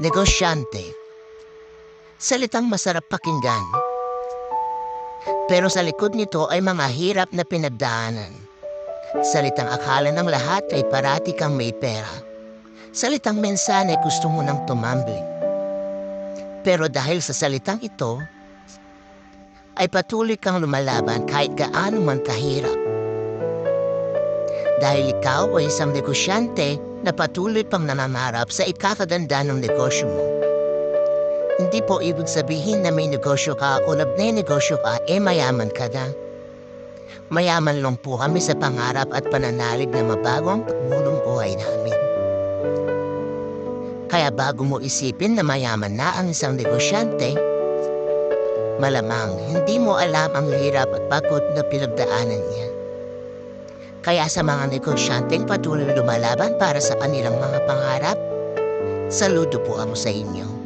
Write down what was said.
Negosyante. Salitang masarap pakinggan. Pero sa likod nito ay mga hirap na pinagdaanan. Salitang akala ng lahat ay parati kang may pera. Salitang mensahe gusto mo nang tumambling. Pero dahil sa salitang ito, ay patuloy kang lumalaban kahit gaano man kahirap. Dahil ikaw ay isang negosyante na patuloy pang nanangarap sa ikakaganda ng negosyo mo. Hindi po ibig sabihin na may negosyo ka o negosyo ka, eh mayaman ka na. Mayaman lang po kami sa pangarap at pananalig na mabago ang pagmulong buhay namin. Kaya bago mo isipin na mayaman na ang isang negosyante, malamang hindi mo alam ang hirap at pagod na pinagdaanan niya. Kaya sa mga negosyanteng patuloy lumalaban para sa kanilang mga pangarap, saludo po ako sa inyo.